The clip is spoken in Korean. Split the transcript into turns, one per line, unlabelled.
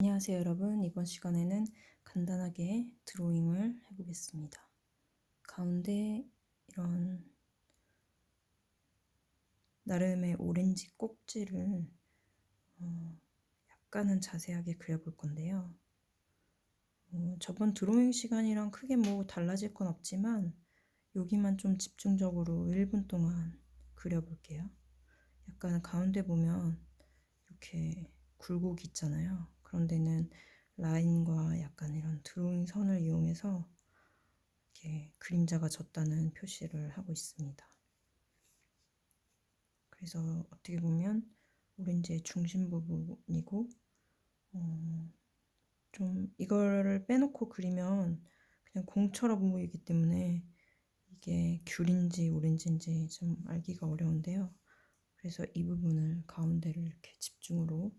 안녕하세요 여러분. 이번 시간에는 간단하게 드로잉을 해보겠습니다. 가운데 이런 나름의 오렌지 꼭지를 어, 약간은 자세하게 그려볼 건데요. 어, 저번 드로잉 시간이랑 크게 뭐 달라질 건 없지만 여기만 좀 집중적으로 1분 동안 그려볼게요. 약간 가운데 보면 이렇게 굴곡 있잖아요 그런 데는 라인과 약간 이런 드로잉 선을 이용해서 이렇게 그림자가 졌다는 표시를 하고 있습니다. 그래서 어떻게 보면 오렌지의 중심 부분이고 어, 좀 이거를 빼놓고 그리면 그냥 공처럼 보이기 때문에 이게 귤인지 오렌지인지 좀 알기가 어려운데요. 그래서 이 부분을 가운데를 이렇게 집중으로.